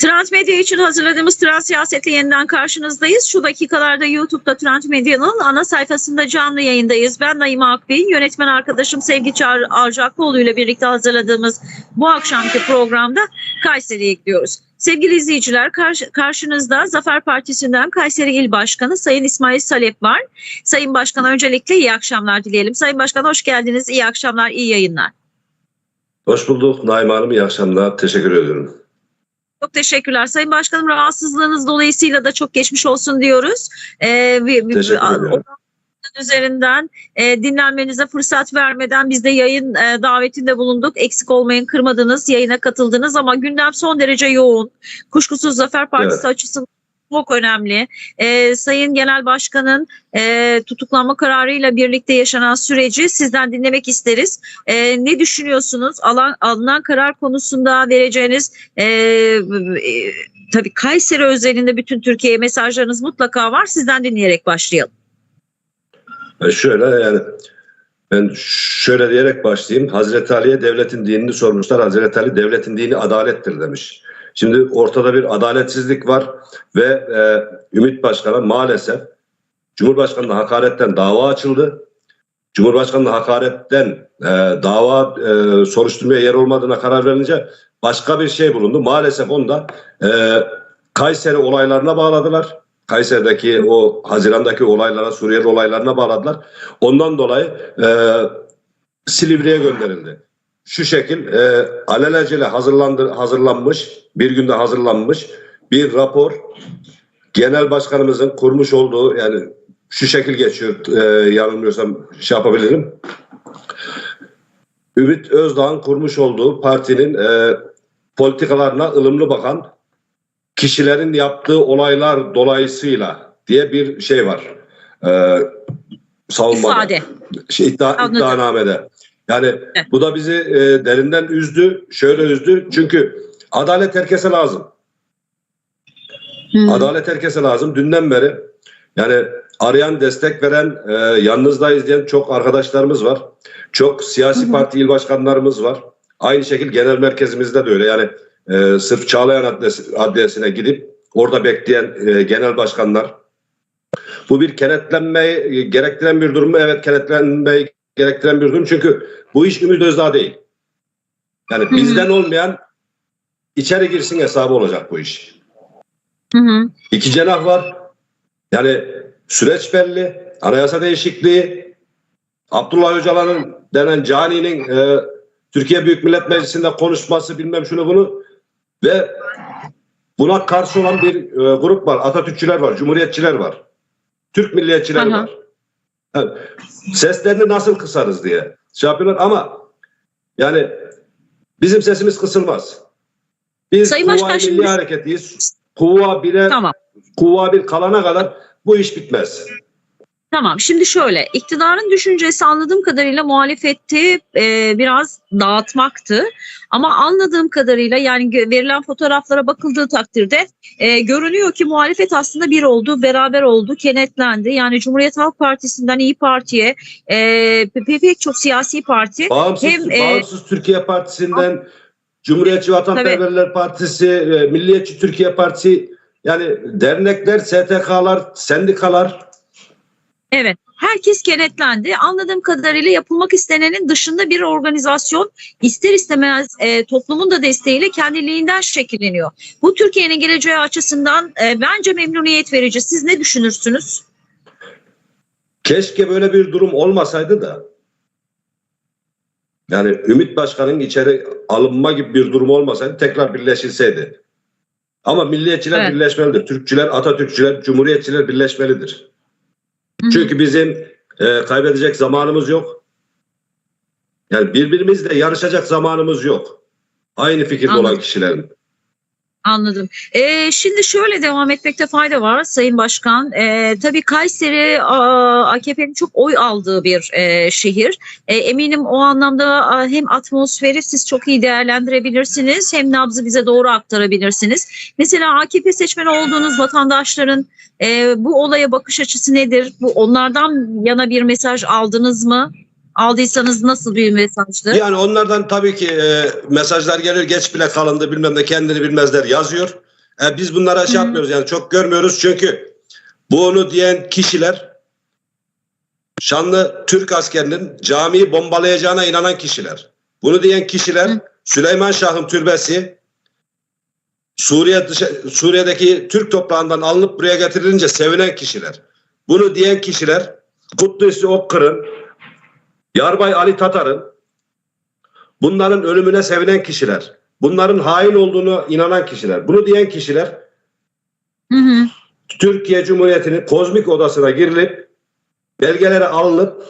Trend Medya için hazırladığımız Trend Siyaset'le yeniden karşınızdayız. Şu dakikalarda YouTube'da Trend Medya'nın ana sayfasında canlı yayındayız. Ben Naime Akbey, yönetmen arkadaşım Sevgi Çağrı Arcaklıoğlu ile birlikte hazırladığımız bu akşamki programda Kayseri'ye gidiyoruz. Sevgili izleyiciler karşı- karşınızda Zafer Partisi'nden Kayseri İl Başkanı Sayın İsmail Salep var. Sayın Başkan öncelikle iyi akşamlar dileyelim. Sayın Başkan hoş geldiniz. İyi akşamlar, iyi yayınlar. Hoş bulduk Naim Hanım. İyi akşamlar. Teşekkür ediyorum. Çok teşekkürler. Sayın Başkanım rahatsızlığınız dolayısıyla da çok geçmiş olsun diyoruz. Ee, Teşekkür ederim. üzerinden e, dinlenmenize fırsat vermeden biz de yayın e, davetinde bulunduk. Eksik olmayın kırmadınız, yayına katıldınız ama gündem son derece yoğun. Kuşkusuz Zafer Partisi Evet. açısından çok önemli. Ee, Sayın Genel Başkan'ın e, tutuklanma kararıyla birlikte yaşanan süreci sizden dinlemek isteriz. Ee, ne düşünüyorsunuz? Alan, alınan karar konusunda vereceğiniz e, e, tabii Kayseri özelinde bütün Türkiye'ye mesajlarınız mutlaka var. Sizden dinleyerek başlayalım. Ben şöyle yani ben şöyle diyerek başlayayım. Hazreti Ali'ye devletin dinini sormuşlar. Hazreti Ali devletin dini adalettir demiş. Şimdi ortada bir adaletsizlik var ve e, Ümit Başkan'a maalesef Cumhurbaşkanı'na hakaretten dava açıldı. Cumhurbaşkanı'na hakaretten e, dava e, soruşturmaya yer olmadığına karar verilince başka bir şey bulundu. Maalesef onda e, Kayseri olaylarına bağladılar. Kayseri'deki o Haziran'daki olaylara, Suriyeli olaylarına bağladılar. Ondan dolayı e, Silivri'ye gönderildi. Şu şekil e, alelacele hazırlandı, hazırlanmış, bir günde hazırlanmış bir rapor genel başkanımızın kurmuş olduğu yani şu şekil geçiyor e, yanılmıyorsam şey yapabilirim. Ümit Özdağ'ın kurmuş olduğu partinin e, politikalarına ılımlı bakan kişilerin yaptığı olaylar dolayısıyla diye bir şey var. E, savunmada. İfade. Şey, iddia, iddianamede. Yani bu da bizi e, derinden üzdü. Şöyle üzdü. Çünkü adalet herkese lazım. Hmm. Adalet herkese lazım. Dünden beri yani arayan, destek veren, e, yalnızdayız diyen çok arkadaşlarımız var. Çok siyasi hı. parti il başkanlarımız var. Aynı şekilde genel merkezimizde de öyle. Yani e, sırf Çağlayan Adliyesi- Adliyesi'ne gidip orada bekleyen e, genel başkanlar. Bu bir kenetlenmeyi gerektiren bir durum mu? Evet kenetlenmeyi gerektiren bir durum. Çünkü bu iş Ümit Özdağ değil. Yani hı. bizden olmayan içeri girsin hesabı olacak bu iş. Hı hı. İki cenah var. Yani süreç belli. Anayasa değişikliği. Abdullah Öcalan'ın denen caninin e, Türkiye Büyük Millet Meclisi'nde konuşması bilmem şunu bunu ve buna karşı olan bir e, grup var. Atatürkçüler var, Cumhuriyetçiler var. Türk milliyetçiler Aha. var. Seslerini nasıl kısarız diye şey yapıyorlar ama yani bizim sesimiz kısılmaz. Biz Sayın Başkan, şimdi- Hareketiyiz. Kuva bile Tamam. Kuva bir kalana kadar bu iş bitmez. Tamam şimdi şöyle iktidarın düşüncesi anladığım kadarıyla muhalefeti e, biraz dağıtmaktı. Ama anladığım kadarıyla yani verilen fotoğraflara bakıldığı takdirde e, görünüyor ki muhalefet aslında bir oldu, beraber oldu, kenetlendi. Yani Cumhuriyet Halk Partisi'nden İyi Parti'ye e, pe- pek çok siyasi parti Bağımsız, Hem, e, Bağımsız Türkiye Partisi'nden Cumhuriyetçi Vatanperverler Partisi, e, Milliyetçi Türkiye Partisi yani dernekler, STK'lar, sendikalar Evet, herkes kenetlendi. Anladığım kadarıyla yapılmak istenenin dışında bir organizasyon ister istemez e, toplumun da desteğiyle kendiliğinden şekilleniyor. Bu Türkiye'nin geleceği açısından e, bence memnuniyet verici. Siz ne düşünürsünüz? keşke böyle bir durum olmasaydı da yani Ümit Başkan'ın içeri alınma gibi bir durum olmasaydı tekrar birleşilseydi. Ama milliyetçiler Evet. birleşmelidir. Türkçüler, Atatürkçüler, Cumhuriyetçiler birleşmelidir. Çünkü bizim e, kaybedecek zamanımız yok. Yani birbirimizle yarışacak zamanımız yok. Aynı fikirde Anladım. olan kişilerin. Anladım. Ee, şimdi şöyle devam etmekte fayda var Sayın Başkan. Ee, tabii Kayseri AKP'nin çok oy aldığı bir e, şehir. E, eminim o anlamda hem atmosferi siz çok iyi değerlendirebilirsiniz hem nabzı bize doğru aktarabilirsiniz. Mesela AKP seçmeni olduğunuz vatandaşların e, bu olaya bakış açısı nedir? Bu onlardan yana bir mesaj aldınız mı? Aldıysanız nasıl bir mesajdı? Yani onlardan tabii ki e, mesajlar geliyor. Geç bile kalındı bilmem ne kendini bilmezler yazıyor. e, biz bunlara şey yapmıyoruz yani çok görmüyoruz çünkü bunu diyen kişiler şanlı Türk askerinin camiyi bombalayacağına inanan kişiler. Bunu diyen kişiler Hı. Süleyman Şah'ın türbesi Suriye dışı, Suriye'deki Türk toprağından alınıp buraya getirilince sevinen kişiler. Bunu diyen kişiler Kutlusi Okkır'ın, Yarbay Ali Tatar'ın bunların ölümüne sevinen kişiler. Bunların hain olduğunu inanan kişiler. Bunu diyen kişiler Hı hı. Türkiye Cumhuriyeti'nin kozmik odasına girilip belgelere alınıp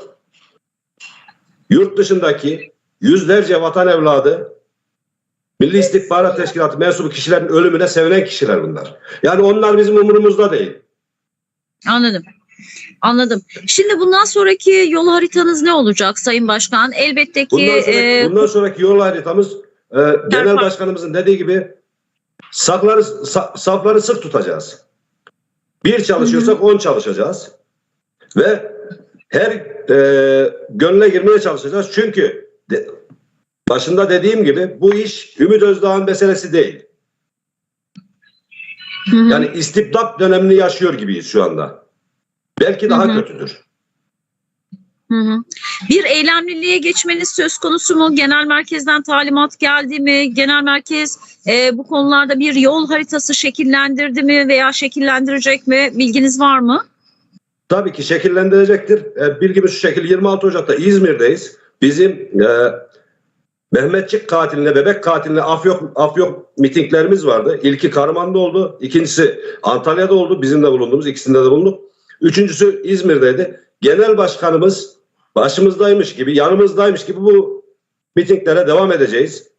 yurt dışındaki yüzlerce vatan evladı Milli İstihbarat Teşkilatı mensubu kişilerin ölümüne sevinen kişiler bunlar. Yani onlar bizim umurumuzda değil. Anladım. Anladım. Şimdi bundan sonraki yol haritanız ne olacak Sayın Başkan? Elbette ki Bundan sonraki, e, bundan sonraki yol haritamız e, genel başkanımızın dediği gibi sakları, sa- safları sık tutacağız. Bir çalışıyorsak on çalışacağız. Ve her e, gönle girmeye çalışacağız. Çünkü de- başında dediğim gibi bu iş Ümit Özdağ'ın meselesi değil. hı hı. Yani istibdat dönemini yaşıyor gibiyiz şu anda. Belki daha Hı hı. kötüdür. Hı hı. Bir eylemliliğe geçmeniz söz konusu mu? Genel merkezden talimat geldi mi? Genel merkez e, bu konularda bir yol haritası şekillendirdi mi veya şekillendirecek mi? Bilginiz var mı? Tabii ki şekillendirecektir. E, bilgimiz şu şekil 26 Ocak'ta İzmir'deyiz. Bizim e, Mehmetçik katiline, bebek katiline af yok, af yok mitinglerimiz vardı. İlki Karman'da oldu. ikincisi Antalya'da oldu. Bizim de bulunduğumuz ikisinde de bulunduk. Üçüncüsü İzmir'deydi. Genel başkanımız başımızdaymış gibi, yanımızdaymış gibi bu mitinglere devam edeceğiz.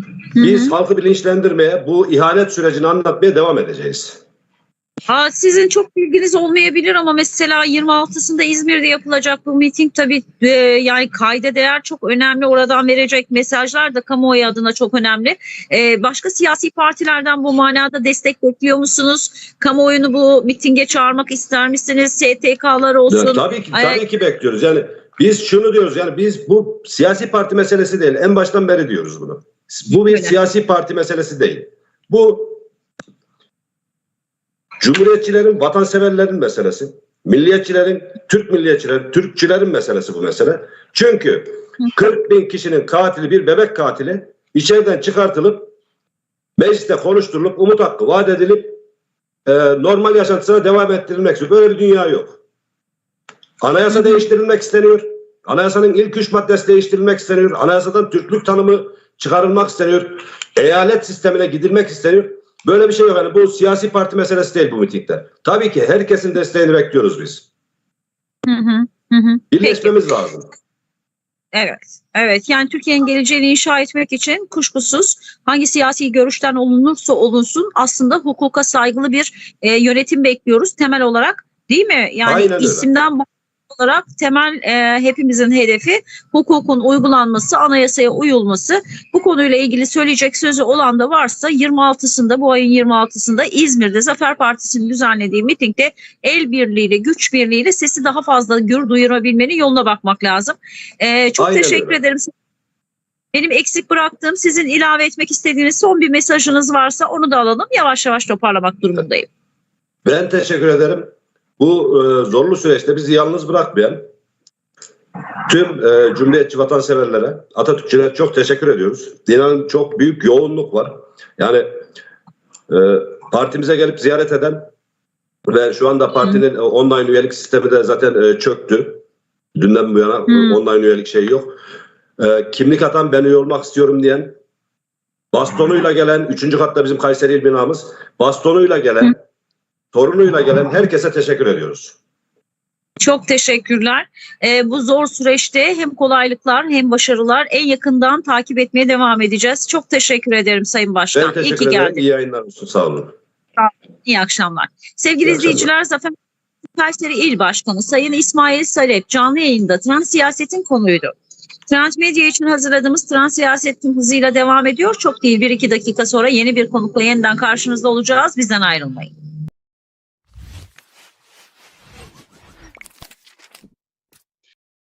Hı hı. Biz halkı bilinçlendirmeye, bu ihanet sürecini anlatmaya devam edeceğiz. Aa, sizin çok bilginiz olmayabilir ama mesela 26'sında İzmir'de yapılacak bu miting tabii e, yani kayda değer çok önemli. Oradan verecek mesajlar da kamuoyu adına çok önemli. E, başka siyasi partilerden bu manada destek bekliyor musunuz? Kamuoyunu bu mitinge çağırmak ister misiniz? STK'lar olsun. Ya, tabii ki tabii ki bekliyoruz. Yani biz şunu diyoruz yani biz bu siyasi parti meselesi değil. En baştan beri diyoruz bunu. Bu bir Öyle. siyasi parti meselesi değil. Bu Cumhuriyetçilerin, vatanseverlerin meselesi. Milliyetçilerin, Türk milliyetçilerin, Türkçülerin meselesi bu mesele. Çünkü 40 bin kişinin katili bir bebek katili içeriden çıkartılıp mecliste konuşturulup umut hakkı vaat edilip e, normal yaşantısına devam ettirilmek istiyor. Böyle bir dünya yok. Anayasa değiştirilmek isteniyor. Anayasanın ilk üç maddesi değiştirilmek isteniyor. Anayasadan Türklük tanımı çıkarılmak isteniyor. Eyalet sistemine gidilmek isteniyor. Böyle bir şey yok. Yani bu siyasi parti meselesi değil bu mitingler. Tabii ki herkesin desteğini bekliyoruz biz. Hı hı, hı hı. Peki. Birleşmemiz lazım. Evet, evet. Yani Türkiye'nin geleceğini inşa etmek için kuşkusuz hangi siyasi görüşten olunursa olunsun aslında hukuka saygılı bir e, yönetim bekliyoruz temel olarak değil mi? Yani Aynen öyle. isimden bağımsız olarak temel e, hepimizin hedefi hukukun uygulanması, anayasaya uyulması. Bu konuyla ilgili söyleyecek sözü olan da varsa 26'sında bu ayın 26'sında İzmir'de Zafer Partisi'nin düzenlediği mitingde el birliğiyle, güç birliğiyle sesi daha fazla gür duyurabilmenin yoluna bakmak lazım. Ee, çok Aynen teşekkür öyle. ederim. Benim eksik bıraktığım sizin ilave etmek istediğiniz son bir mesajınız varsa onu da alalım. Yavaş yavaş toparlamak durumundayım. Ben teşekkür ederim. Bu e, zorlu süreçte bizi yalnız bırakmayan tüm e, Cumhuriyetçi vatanseverlere, Atatürkçülere çok teşekkür ediyoruz. İnanın çok büyük yoğunluk var. Yani e, partimize gelip ziyaret eden ve şu anda partinin e, online üyelik sistemi de zaten e, çöktü. Dünden bu yana Hmm. online üyelik şey yok. E, kimlik atan ben üye olmak istiyorum diyen, bastonuyla gelen, üçüncü katta bizim Kayseri İl binamız, bastonuyla gelen, torunuyla gelen herkese teşekkür ediyoruz. Çok teşekkürler. Ee, bu zor süreçte hem kolaylıklar hem başarılar en yakından takip etmeye devam edeceğiz. Çok teşekkür ederim Sayın Başkan. Ben İyi teşekkür ki ederim. geldin. İyi yayınlar olsun. Sağ olun. İyi akşamlar. Sevgili İyi izleyiciler Zafer Kayseri İl Başkanı Sayın İsmail Salep canlı yayında trans siyasetin konuydu. Trans Medya için hazırladığımız trans siyaset tüm hızıyla devam ediyor. Çok değil bir iki dakika sonra yeni bir konukla yeniden karşınızda olacağız. Bizden ayrılmayın.